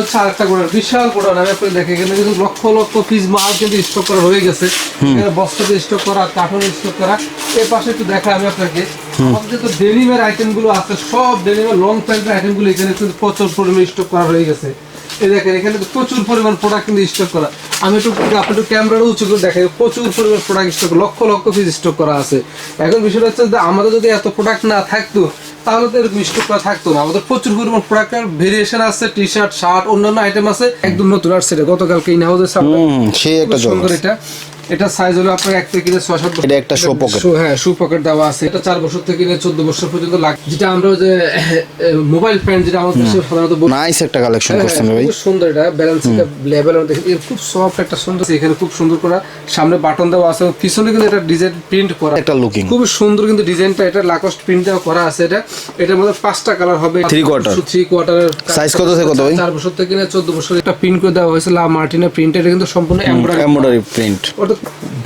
হচ্ছে আরেকটা বিশাল আমি আপনি দেখে এখানে কিন্তু লক্ষ লক্ষ পিস মাল কিন্তু স্টক করা হয়ে গেছে। বস্তাতে স্টক করা স্টক করা। এর পাশে একটু দেখা আমি আপনাকে। আমাদের তো আছে সব লং প্যান্টের এখানে কিন্তু প্রচুর পরিমাণে স্টক করা হয়ে গেছে। এই দেখেন এখানে তো প্রচুর পরিমাণ প্রোডাক্ট কিন্তু স্টক করা। আমি একটু আপনি একটু উঁচু করে দেখাই প্রচুর পরিমাণ product stock lakh lakh piece stock করা আছে। এখন বিষয়টা হচ্ছে যে আমাদের যদি এত প্রোডাক্ট না থাকতো তাহলে তো এরকম থাকতো না। আমাদের প্রচুর পরিমাণ প্রোডাক্টের ভেরিয়েশন আছে টি শার্ট শার্ট অন্যান্য আইটেম আছে। একদম নতুন আসছে এটা। গতকালকে ইন হাউসের সেই একটা সুন্দর এটা। এটা সাইজ হলো আপনার এক থেকে নিয়ে ছয় সাত। এটা একটা pocket। Show- হ্যাঁ শু পকেট দেওয়া আছে। এটা চার বছর থেকে চোদ্দ বছর পর্যন্ত লাগ যেটা আমরা যে মোবাইল ফ্যান যেটা আমাদের দেশে সাধারণত নাইস একটা কালেকশন হ্যাঁ, করছেন ভাই। খুব সুন্দর এটা। ব্যালেন্স লেভেল দেখেন এর খুব সফট একটা সুন্দর এখানে খুব সুন্দর করা। সামনে বাটন দেওয়া আছে। পিছনে কিন্তু এটা ডিজাইন প্রিন্ট করা। একটা লুকিং খুব সুন্দর কিন্তু ডিজাইনটা এটা লাকস্ট প্রিন্ট দেওয়া করা আছে এটা। এটার মধ্যে পাঁচটা কালার হবে। থ্রি কোয়ার্টার থ্রি কোয়ার্টারের সাইজ কত থেকে কত ভাই? চার বছর থেকে নিয়ে চোদ্দ বছর একটা প্রিন্ট করে দেওয়া হয়েছে। লা মার্টিনা প্রিন্ট এটা কিন্তু সম্পূর্ণ এমব্রয়ডারি প্রিন্ট ওটা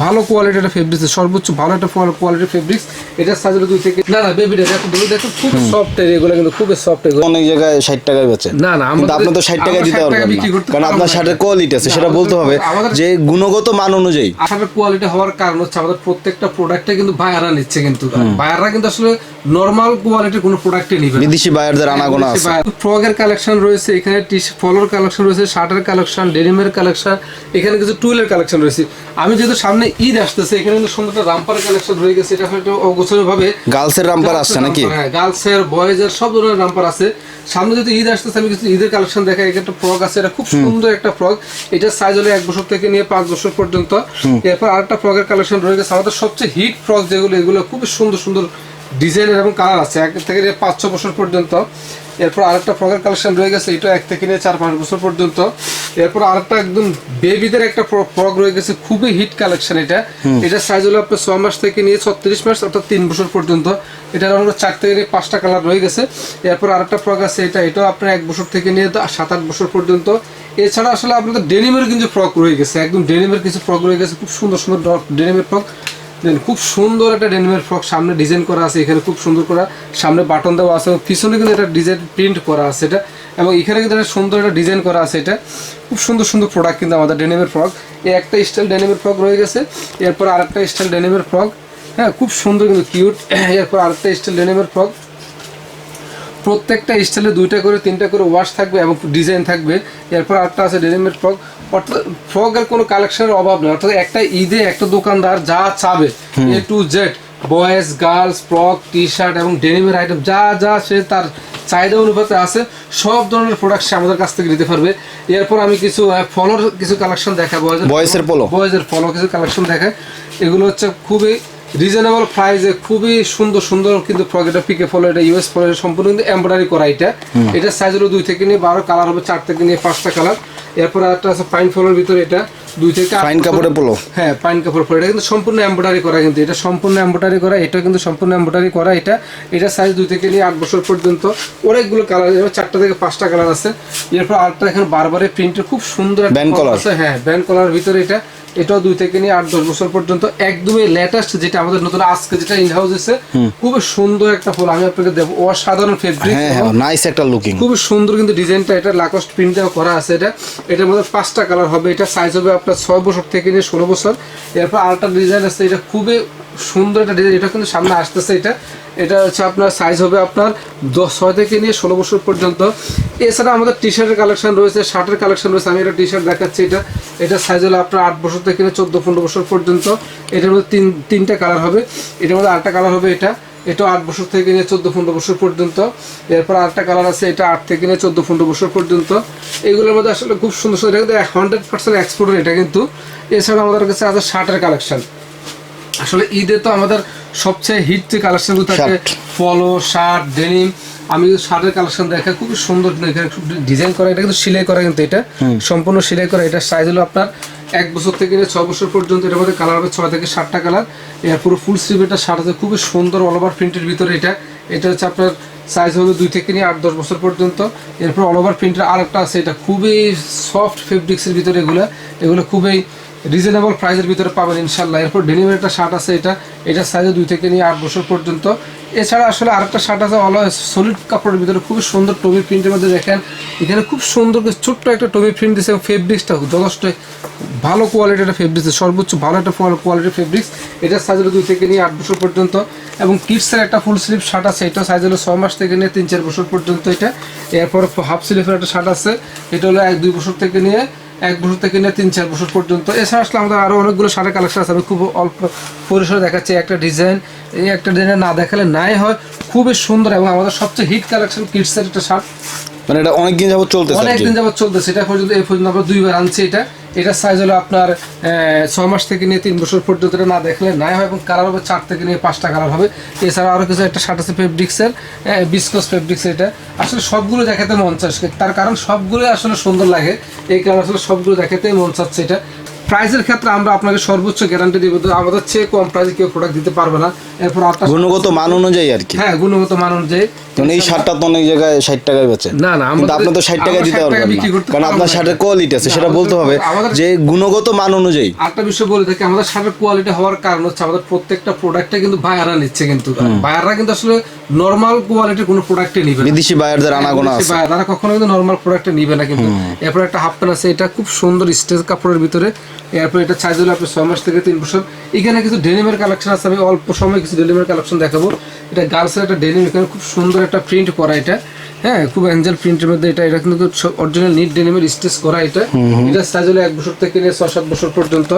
ভালো কোয়ালিটির একটা ফেব্রিক্স সর্বোচ্চ ভালো একটা কোয়ালিটির ফেব্রিক্স এটা সাইজ দুই থেকে না না বেবি দেখো দুটো দেখো খুব সফট এর এগুলো কিন্তু খুবই সফট এগুলো। অনেক জায়গায় ষাট টাকায় বেচে। না না কিন্তু আপনি তো ষাট টাকায় দিতে পারবেন না। কারণ আপনার শার্টের কোয়ালিটি আছে। সেটা বলতে হবে যে গুণগত মান অনুযায়ী। আসার কোয়ালিটি হওয়ার কারণ হচ্ছে আমাদের প্রত্যেকটা প্রোডাক্টে কিন্তু বায়াররা নিচ্ছে কিন্তু। বায়াররা কিন্তু আসলে নর্মাল কোয়ালিটির কোনো প্রোডাক্টে নিবে বিদেশি বায়ারদের আনাগোনা আছে। ফ্রকের কালেকশন রয়েছে এখানে টি ফলোর কালেকশন রয়েছে শার্টের কালেকশন ডেনিমের কালেকশন এখানে কিছু টুলের কালেকশন রয়েছে। আমি যেহেতু সামনে ঈদ আসতেছে এখানে কিন্তু সুন্দর একটা রামপার কালেকশন রয়ে গেছে। এটা হয়তো অগোছল ভাবে গার্লসের রাম্পার আসছে নাকি? হ্যাঁ গার্লসের বয়েজের সব ধরনের নাম্বার আছে। সামনে যদি ঈদ আসতেছে আমি কিছু ঈদের কালেকশন দেখাই। একটা ফ্রক আছে এটা খুব সুন্দর একটা ফ্রক এটা সাইজ হলো এক বছর থেকে নিয়ে পাঁচ বছর পর্যন্ত। এরপর আরেকটা ফ্রকের কালেকশন রয়ে গেছে। আমাদের সবচেয়ে হিট ফ্রক যেগুলো এগুলো খুব সুন্দর সুন্দর ডিজাইনের এবং কালার আছে। এক থেকে পাঁচ ছ বছর পর্যন্ত। এরপর আরেকটা ফ্রকের কালেকশন রয়ে গেছে এটা এক থেকে নিয়ে চার পাঁচ বছর পর্যন্ত। এরপর আরেকটা একদম বেবিদের একটা ফ্রক রয়ে গেছে খুবই হিট কালেকশন এটা। এটা সাইজ হলো আপনার ছ মাস থেকে নিয়ে ছত্রিশ মাস অর্থাৎ তিন বছর পর্যন্ত। এটার আমরা চার থেকে নিয়ে পাঁচটা কালার রয়ে গেছে। এরপর আরেকটা ফ্রক আছে এটা এটাও আপনার এক বছর থেকে নিয়ে তো সাত আট বছর পর্যন্ত। এছাড়া আসলে আপনাদের ডেনিমের কিছু ফ্রক রয়ে গেছে একদম ডেনিমের কিছু ফ্রক রয়ে গেছে খুব সুন্দর সুন্দর ডেনিমের ফ্রক। দেখেন, খুব সুন্দর একটা ডেনিমের ফ্রক সামনে ডিজাইন করা আছে এখানে খুব সুন্দর করা সামনে বাটন দেওয়া আছে এবং পিছনে কিন্তু একটা ডিজাইন প্রিন্ট করা আছে এটা। এবং এখানে কিন্তু একটা সুন্দর একটা ডিজাইন করা আছে এটা। খুব সুন্দর সুন্দর প্রোডাক্ট কিন্তু আমাদের ডেনিমের ফ্রক এই একটা স্টাইল ডেনিমের ফ্রক রয়ে গেছে। এরপর আরেকটা স্টাইল ডেনিমের ফ্রক হ্যাঁ খুব সুন্দর কিন্তু কিউট এরপর আরেকটা স্টাইল ডেনিমের ফ্রক প্রত্যেকটা স্টাইলে দুইটা করে তিনটা করে ওয়াশ থাকবে এবং ডিজাইন থাকবে। এরপর আরেকটা আছে ডেনিমের ফ্রক অর্থাৎ ফ্রকের কোনো কালেকশনের অভাব নেই। অর্থাৎ একটা ঈদে একটা দোকানদার যা চাবে A to Z boys girls frock T shirt এবং ডেনিমের আইটেম যা যা সে তার চাহিদা অনুপাতে আছে সব ধরনের প্রোডাক্ট সে আমাদের কাছ থেকে নিতে পারবে। এরপর আমি কিছু ফলোর কিছু কালেকশন দেখাবো। বয়েসের পলো বয়েজের ফলো কিছু কালেকশন দেখায় এগুলো হচ্ছে খুবই রিজনেবল প্রাইসে খুবই সুন্দর সুন্দর কিন্তু ফ্রক এটা পিকে ফলো এটা ইউএস ফলো সম্পূর্ণ কিন্তু এমব্রয়ডারি করা এটা। এটা সাইজ হলো দুই থেকে নিয়ে বারো কালার হবে চার থেকে নিয়ে পাঁচটা কালার এরপর একটা আছে পাইন ফলোর ভিতরে এটা দুই থেকে ফাইন কাপড়ে পোলো হ্যাঁ পাইন কাপড় পরে এটা কিন্তু সম্পূর্ণ এমব্রয়ডারি করা কিন্তু এটা সম্পূর্ণ এমব্রয়ডারি করা এটা কিন্তু সম্পূর্ণ এমব্রয়ডারি করা এটা। এটা সাইজ দুই থেকে নিয়ে আট বছর পর্যন্ত। অনেকগুলো কালার চারটা থেকে পাঁচটা কালার আছে। এরপর আরেকটা এখানে বারবারে প্রিন্টের খুব সুন্দর একটা Band আছে হ্যাঁ ব্যান্ড কলার ভিতরে এটা। এটাও দুই থেকে নিয়ে আট দশ বছর পর্যন্ত একদমই লেটেস্ট যেটা আমাদের নতুন আজকে যেটা ইন হাউস এসে খুবই সুন্দর একটা ফুল আমি আপনাকে দেবো অসাধারণ ফেব্রিক হ্যাঁ হ্যাঁ নাইস একটা লুকিং খুবই সুন্দর কিন্তু ডিজাইনটা এটা লাকস্ট প্রিন্ট দেওয়া করা আছে এটা। এটার মধ্যে পাঁচটা কালার হবে এটা সাইজ হবে আপনার ছয় বছর থেকে নিয়ে ষোলো বছর। এরপর আরেকটা ডিজাইন আছে এটা খুবই সুন্দর একটা ডিজাইন এটা কিন্তু সামনে আসতেছে এটা। এটা হচ্ছে আপনার সাইজ হবে আপনার দশ ছয় থেকে নিয়ে ষোলো বছর পর্যন্ত। এছাড়া আমাদের টি শার্টের কালেকশন রয়েছে, শার্টের কালেকশন রয়েছে, আমি একটা টি শার্ট দেখাচ্ছি এটা। এটা সাইজ হলো আপনার আট বছর থেকে নিয়ে চোদ্দ পনেরো বছর পর্যন্ত। এটার মধ্যে তিন, তিনটা কালার হবে। এটার মধ্যে আটটা কালার হবে এটা। এটা আট বছর থেকে নিয়ে চোদ্দ পনেরো বছর পর্যন্ত। এরপর আরেকটা কালার আছে, এটা আট থেকে নিয়ে চোদ্দ পনেরো বছর পর্যন্ত। এগুলোর মধ্যে আসলে খুব সুন্দর সুন্দর, এটা কিন্তু হান্ড্রেড পার্সেন্ট এক্সপোর্টের এটা কিন্তু। এছাড়া আমাদের কাছে আছে শার্টের কালেকশন আসলে ঈদে তো আমাদের সবচেয়ে হিট যে কালেকশনগুলো থাকে। ফলো শার্ট ডেনিম আমি শার্টের কালেকশন দেখা খুবই সুন্দর এখানে ডিজাইন করা এটা কিন্তু সেলাই করা কিন্তু এটা। সম্পূর্ণ সেলাই করা এটা সাইজ হলো আপনার এক বছর থেকে নিয়ে ছ বছর পর্যন্ত এটার মধ্যে কালার হবে ছয় থেকে সাতটা কালারের পুরো ফুল স্লিভ এটা শার্ট আছে খুবই সুন্দর অল ওভার প্রিন্টের ভিতরে এটা। এটা হচ্ছে আপনার সাইজ হবে দুই থেকে নিয়ে আট দশ বছর পর্যন্ত। এরপর অল ওভার প্রিন্টের আরেকটা আছে এটা খুবই সফট ফেব্রিক্সের ভিতরে এগুলো। এগুলো খুবই রিজনেবল প্রাইসের ভিতরে পাবেন ইনশাল্লাহ এরপর ডেনিমের একটা শার্ট আছে এটা। এটা সাইজে দুই থেকে নিয়ে আট বছর পর্যন্ত। এছাড়া আসলে আরেকটা শার্ট আছে অলওয়েজ সলিড কাপড়ের ভিতরে খুবই সুন্দর টমি প্রিন্টের মধ্যে দেখেন। এখানে খুব সুন্দর ছোট্ট একটা টমি প্রিন্ট দিচ্ছে এবং ফেব্রিক্সটা যথেষ্ট ভালো কোয়ালিটির একটা ফেব্রিক্স সর্বোচ্চ ভালো একটা কোয়ালিটির ফেব্রিক্স এটা সাইজ হলো দুই থেকে নিয়ে আট বছর পর্যন্ত। এবং কিডসের একটা ফুল স্লিভ শার্ট আছে। এটা সাইজ হলো ছয় মাস থেকে নিয়ে তিন, চার বছর পর্যন্ত এটা। এরপর হাফ স্লিভের একটা শার্ট আছে। এটা হলো এক, দুই বছর থেকে নিয়ে এক বছর থেকে নিয়ে তিন চার বছর পর্যন্ত। এছাড়া আসলে আমাদের আরও অনেকগুলো শার্টের কালেকশন আছে। আমি খুব অল্প পরিসরে দেখাচ্ছি একটা ডিজাইন এই একটা ডিজাইন না দেখালে নাই হয়। খুবই সুন্দর এবং আমাদের সবচেয়ে হিট কালেকশন কিডসের একটা শার্ট। মানে এটা অনেকদিন যাবত চলতেছে। অনেকদিন যাবত চলতেছে। এটা পর্যন্ত এই পর্যন্ত আমরা দুইবার আনছি এটা। এটা সাইজ হলো আপনার ছ মাস থেকে নিয়ে তিন বছর পর্যন্ত না দেখলে নাই হয় এবং কালার হবে চার থেকে নিয়ে পাঁচটা কালার হবে। এছাড়া আরও কিছু একটা শার্ট আছে ফেব্রিক্সের বিস্কস ফেব্রিক্স এটা। আসলে সবগুলো দেখাতে মন চাচ্ছে তার কারণ সবগুলোই আসলে সুন্দর লাগে। এই কারণে আসলে সবগুলো দেখাতেই মন চাচ্ছে এটা। প্রাইসের ক্ষেত্রে আমরা আপনাকে সর্বোচ্চ গ্যারান্টি দিব। তো আমাদের চেয়ে কম প্রাইসে কেউ প্রোডাক্ট দিতে পারবে না। এরপর আপনার গুণগত মান অনুযায়ী আর কি। হ্যাঁ গুণগত মান অনুযায়ী। মানে এই শার্টটা তো অনেক জায়গায় ষাট টাকায় বেচে না, না, কিন্তু আপনি তো ষাট টাকায় দিতে পারবেন না। কারণ আপনার শার্টের কোয়ালিটি আছে। সেটা বলতে হবে যে গুণগত মান অনুযায়ী। আরেকটা বিষয় বলে থাকি আমাদের শার্টের কোয়ালিটি হওয়ার কারণ হচ্ছে আমাদের প্রত্যেকটা প্রোডাক্টে কিন্তু বায়াররা নিচ্ছে কিন্তু। বায়াররা কিন্তু আসলে নর্মাল কোয়ালিটির কোনো প্রোডাক্টে নিবে না। বিদেশি বায়ারদের আনাগোনা আছে। তারা কখনো কিন্তু নর্মাল প্রোডাক্টে নিবে না কিন্তু এরপর একটা হাফ প্যান্ট আছে এটা খুব সুন্দর স্টেজ কাপড়ের ভিতরে। এরপর এটা সাইজ হলো আপনি ছয় মাস থেকে তিন বছর। এখানে কিছু ডেনিমের কালেকশন আছে আমি অল্প সময় কিছু ডেনিমের কালেকশন দেখাবো। এটা গার্লসের একটা ডেনিম এখানে খুব সুন্দর একটা প্রিন্ট করা এটা। হ্যাঁ খুব অ্যাঞ্জেল প্রিন্টের মধ্যে এটা এটা কিন্তু অরিজিনাল নিট ডেনিমের স্টেচ করা এটা। এটা সাইজ হলো এক বছর থেকে নিয়ে ছয় সাত বছর পর্যন্ত।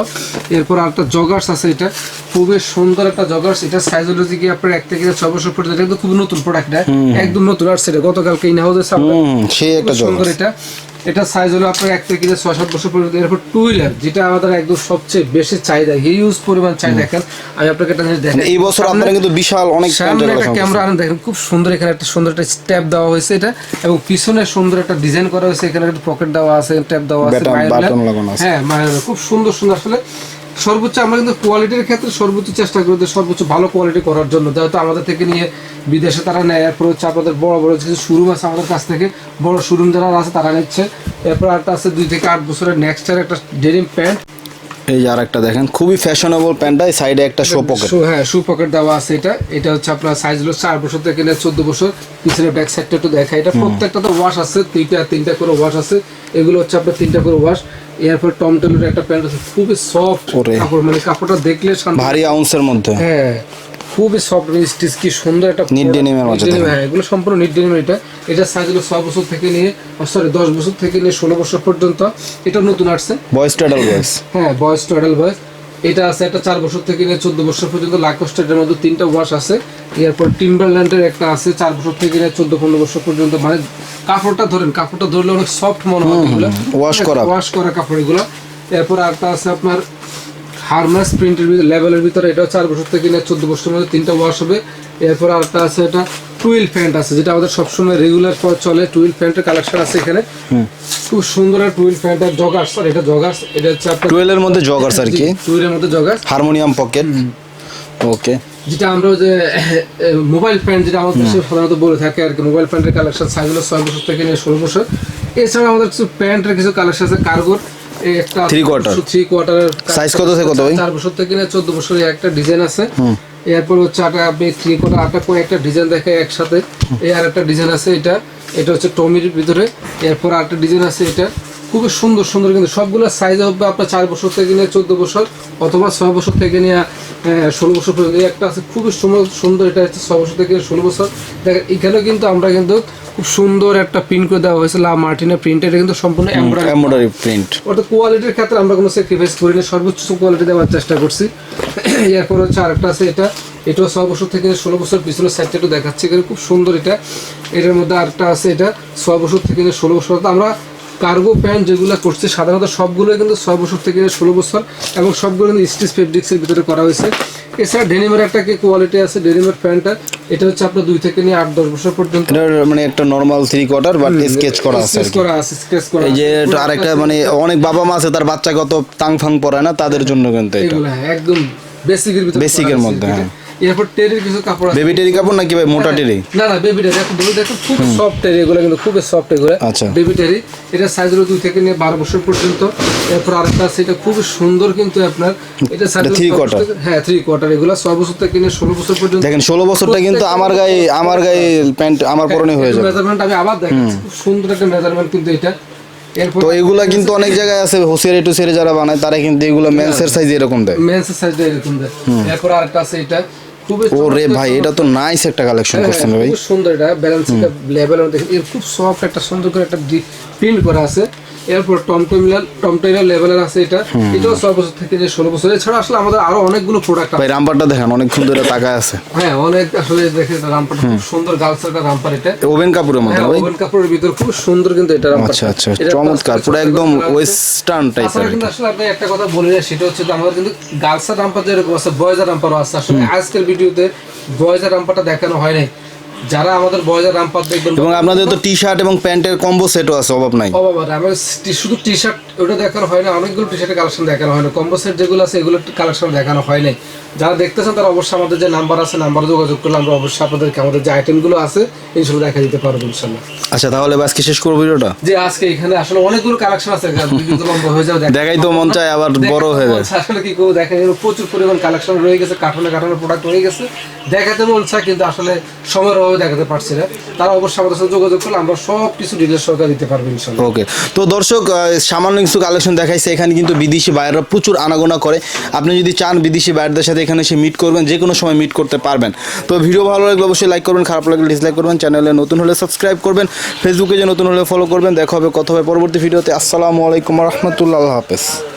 এরপর আর একটা জগার্স আছে এটা। খুবই সুন্দর একটা জগার্স এটা সাইজ হলো যে আপনার এক থেকে ছয় বছর পর্যন্ত। এটা কিন্তু খুব নতুন প্রোডাক্ট একদম নতুন আর সেটা গতকালকে ইন হাউসে সেই একটা সুন্দর এটা। এটা সাইজ হলো আপনার এক থেকে ছয় সাত বছর পর্যন্ত। এরপর টু হুইলার যেটা আমাদের একদম সবচেয়ে বেশি চাহিদা হিউজ পরিমাণ চাহিদা দেখেন। আমি আপনাকে একটা জিনিস দেখেন মানে এই বছর আপনারা কিন্তু বিশাল অনেক সামনে একটা ক্যামেরা আনেন দেখেন খুব সুন্দর এখানে একটা সুন্দর একটা স্ট্যাপ দেওয়া হয়েছে এটা। এবং পিছনে সুন্দর একটা ডিজাইন করা হয়েছে এখানে একটা পকেট দেওয়া আছে ট্যাপ দেওয়া আছে। হ্যাঁ খুব সুন্দর সুন্দর আসলে। সর্বোচ্চ আমরা কিন্তু কোয়ালিটির ক্ষেত্রে সর্বোচ্চ চেষ্টা করি সর্বোচ্চ ভালো কোয়ালিটি করার জন্য। যেহেতু আমাদের থেকে নিয়ে বিদেশে তারা নেয় এরপর হচ্ছে আপনাদের বড় বড় কিছু শোরুম আছে আমাদের কাছ থেকে বড় শোরুম যারা আছে তারা নিচ্ছে। এরপর একটা আছে দুই থেকে আট বছরের নেক্সট একটা ডেনিম প্যান্ট এই যে আরেকটা দেখেন খুবই ফ্যাশনেবল প্যান্টটা এই সাইডে একটা শো পকেট হ্যাঁ শু পকেট দেওয়া আছে এটা। এটা হচ্ছে আপনার সাইজ হলো চার বছর থেকে নিয়ে চোদ্দ বছর। পিছনে ব্যাক সাইডটা একটু দেখা এটা প্রত্যেকটা তো ওয়াশ আছে তিনটা তিনটা করে ওয়াশ আছে। এগুলো হচ্ছে আপনার তিনটা করে ওয়াশ এরপর টম টেলের একটা প্যান্ট আছে খুবই সফট। কাপড় মানে কাপড়টা দেখলে ভারী আউন্সের মধ্যে। হ্যাঁ খুবই সফট স্টিচ কি সুন্দর একটা denim এর মধ্যে হ্যাঁ এগুলো সম্পূর্ণ নিট ডেনিম এটা। এটা সাইজ হলো ছয় বছর থেকে নিয়ে সরি দশ বছর থেকে নিয়ে ষোলো বছর পর্যন্ত। এটা নতুন আসছে। বয়স ট্রেডাল বয়স হ্যাঁ বয়স টু অ্যাডাল্ট বয়স এটা আছে একটা চার বছর থেকে নিয়ে চোদ্দ বছর পর্যন্ত লাকোস্টেটের মধ্যে তিনটা ওয়াশ আছে। এরপর টিম্বারল্যান্ডের একটা আছে চার বছর থেকে নিয়ে চোদ্দ পনেরো বছর পর্যন্ত। মানে কাপড়টা ধরেন কাপড়টা ধরলে অনেক সফট মনে হয় wash করা। ওয়াশ করা কাপড় এগুলো এরপর আরেকটা আছে আপনার হারমাস প্রিন্টের লেভেলের ভিতরে এটা চার বছর থেকে নিয়ে চোদ্দ বছরের মধ্যে তিনটা ওয়াশ হবে। এরপর আরেকটা আছে এটা টুইল প্যান্ট আছে যেটা আমাদের সবসময় রেগুলার পর চলে। টুইল প্যান্টের কালেকশন আছে এখানে। খুব সুন্দর একটা টুইল প্যান্ট আর জগার্স আর এটা জগার্স এটা হচ্ছে আপনার টুয়েলের মধ্যে জগার্স আর কি? টুইলের মধ্যে জগার্স হারমোনিয়াম পকেট। ওকে। যেটা আমরা যে মোবাইল প্যান্ট যেটা আমাদের দেশে সাধারণত বলে থাকে আর কি মোবাইল প্যান্টের কালেকশন সাইজ হলো ছয় বছর থেকে নিয়ে ষোলো বছর। এছাড়া আমাদের কিছু প্যান্টের কিছু কালেকশন আছে কার্গোর একটা থ্রি quarter। থ্রি কোয়ার্টারের Size কত থেকে কত ভাই? চার বছর থেকে চোদ্দ বছরের একটা ডিজাইন আছে। এরপর হচ্ছে আটা আপনি থ্রি কোয়ার্টার আটা কয়েকটা ডিজাইন দেখে একসাথে। এই আর একটা ডিজাইন আছে এটা। এটা হচ্ছে টমির ভিতরে। এরপর আরেকটা ডিজাইন আছে এটা। খুবই সুন্দর সুন্দর কিন্তু সবগুলো সাইজ হবে আপনার চার বছর থেকে নিয়ে চোদ্দ বছর অথবা ছয় বছর থেকে নিয়ে ষোলো বছর পর্যন্ত। একটা আছে খুবই সুন্দর সুন্দর এটা হচ্ছে ছয় বছর থেকে ষোলো বছর। দেখেন এখানেও কিন্তু আমরা কিন্তু খুব সুন্দর একটা প্রিন্ট করে দেওয়া হয়েছে। লা মার্টিনের প্রিন্ট এটা কিন্তু সম্পূর্ণ এমব্রয়ডারি প্রিন্ট অর্থাৎ কোয়ালিটির ক্ষেত্রে আমরা কোনো স্যাক্রিফাইস করি না সর্বোচ্চ কোয়ালিটি দেওয়ার চেষ্টা করছি। এরপর হচ্ছে আরেকটা আছে এটা। এটাও ছয় বছর থেকে ষোলো বছর পিছনের সাইডটা একটু দেখাচ্ছে এখানে। খুব সুন্দর এটা। এটার মধ্যে আরেকটা আছে এটা ছয় বছর থেকে ষোলো বছর। তো আমরা কার্গো প্যান্ট যেগুলো করছে সাধারণত সবগুলো কিন্তু ছয় বছর থেকে ষোলো বছর এবং সবগুলো কিন্তু স্টিচ ফেব্রিক্সের ভিতরে করা হয়েছে। এছাড়া ডেনিমের একটা কি কোয়ালিটি আছে? ডেনিমের প্যান্টটা এটা হচ্ছে আপনার দুই থেকে নিয়ে আট দশ বছর পর্যন্ত। মানে একটা নর্মাল থ্রি কোয়ার্টার বা স্কেচ করা আছে স্কেচ করা আছে স্কেচ করা এই যে আরেকটা মানে অনেক বাবা মা আছে তার বাচ্চা কত তাং ফাং পড়ায় না তাদের জন্য কিন্তু এটা। হ্যাঁ একদম বেসিকের ভিতরে এর মধ্যে, হ্যাঁ। এরপর টেরির কিছু কাপড় আছে। বেবি টেরি কাপড় নাকি ভাই মোটা টেরি? না না বেবি টেরি। দেখো দেখো খুব সফট টেরি এগুলো কিন্তু খুবই সফট এগুলো। আচ্ছা। বেবি টেরি এটা সাইজ হলো দুই থেকে নিয়ে বারো বছর পর্যন্ত। এরপর আরেকটা আছে এটা খুবই সুন্দর কিন্তু আপনার। এটা সাইজ এটা three quarter? হ্যাঁ থ্রি কোয়ার্টার এগুলো ছয় বছর থেকে নিয়ে ষোলো বছর পর্যন্ত। দেখেন ষোলো বছরটা কিন্তু আমার গায়ে আমার গায়ে প্যান্ট আমার পরনে হয়ে যাবে। মেজারমেন্ট আমি আবার দেখাচ্ছি। খুব সুন্দর একটা মেজারমেন্ট কিন্তু এটা। এরপর তো এগুলা কিন্তু অনেক জায়গায় আছে হোসিয়ারি টুসিয়ারি যারা বানায় তারা কিন্তু এগুলো মেন্সের সাইজ এরকম দেয়। মেন্স সাইজটা এরকম দেয়। এরপর আরেকটা আছে এটা। খুবই ও রে ভাই এটা তো নাইস একটা কালেকশন হ্যাঁ, করছেন ভাই। সুন্দর এটা ব্যালেন্স লেভেল দেখেন এর খুব সফট একটা সুন্দর করে একটা প্রিন্ট করা আছে। এরপর টমটমিলার টমটমিলার লেভেলের আছে এটা। এটাও ছয় বছর থেকে যে ষোলো বছর। এছাড়া আসলে আমাদের আরও অনেকগুলো প্রোডাক্ট ভাই রামপারটা দেখেন অনেকক্ষণ ধরে তাকায় আছে। হ্যাঁ অনেক আসলে দেখে এটা রামপার খুব সুন্দর গার্লস একটা রামপার এটা। ওভেন কাপড়ের মধ্যে হ্যাঁ ভাই। ওভেন কাপড়ের ভিতর খুব সুন্দর কিন্তু এটা রামপার আচ্ছা আচ্ছা চমৎকার পুরো একদম ওয়েস্টার্ন টাইপের কিন্তু। আসলে আপনি একটা কথা বলে যায় সেটা হচ্ছে যে আমাদের কিন্তু গার্লসের রামপার যেরকম আছে বয়েজের রামপারও আছে। আসলে আজকের ভিডিওতে বয়েজের রামপারটা দেখানো হয় নাই। যারা আমাদের বয়েজের রামপার দেখবেন এবং আপনাদের তো টি শার্ট এবং প্যান্টের কম্বো সেটও আছে অভাব নাই। ও বাবা রে, আমার শুধু টি শার্ট ওটা দেখানো হয় না অনেকগুলো টি শার্টের কালেকশন দেখানো হয় না। কম্বো সেট যেগুলো আছে এগুলো কালেকশন দেখানো হয় নাই। যারা দেখতেছেন তারা অবশ্যই আমাদের যে নাম্বার আছে নাম্বারে যোগাযোগ করলে আমরা অবশ্যই আপনাদেরকে আমাদের যে আইটেমগুলো আছে ইনশাল্লাহ দেখা দিতে পারব ইনশাল্লাহ। আচ্ছা তাহলে আজকে শেষ করব ভিডিওটা? যে আজকে এখানে আসলে অনেকগুলো কালেকশন আছে লম্বা হয়ে যাবে দেখাই তো মন চায় আবার বড় হয়ে যায়। আসলে কি করব এর প্রচুর পরিমাণ কালেকশন রয়ে গেছে কার্টুনে কার্টুনের প্রোডাক্ট রয়ে গেছে। দেখাতে মন চায় কিন্তু আসলে সময়ের অভাবে দেখাতে পারছি না। তারা অবশ্যই আমাদের সাথে যোগাযোগ করলে আমরা সব কিছু ডিটেলস সহকারে দিতে পারব ইনশাল্লাহ। ওকে। তো দর্শক সামান্য কিছু কালেকশন দেখাইছে। এখানে কিন্তু বিদেশি বাইরেরা প্রচুর আনাগোনা করে। আপনি যদি চান বিদেশি বাইরদের সাথে এখানে এসে মিট করবেন যে কোনো সময় মিট করতে পারবেন। তো ভিডিও ভালো লাগলে অবশ্যই লাইক করবেন, খারাপ লাগলে ডিসলাইক করবেন। চ্যানেলে নতুন হলে সাবস্ক্রাইব করবেন। ফেসবুকে যে নতুন হলে ফলো করবেন। দেখা হবে, কথা হবে পরবর্তী ভিডিওতে আসসালামু আলাইকুম রহমতুল্লাহ হাফেজ।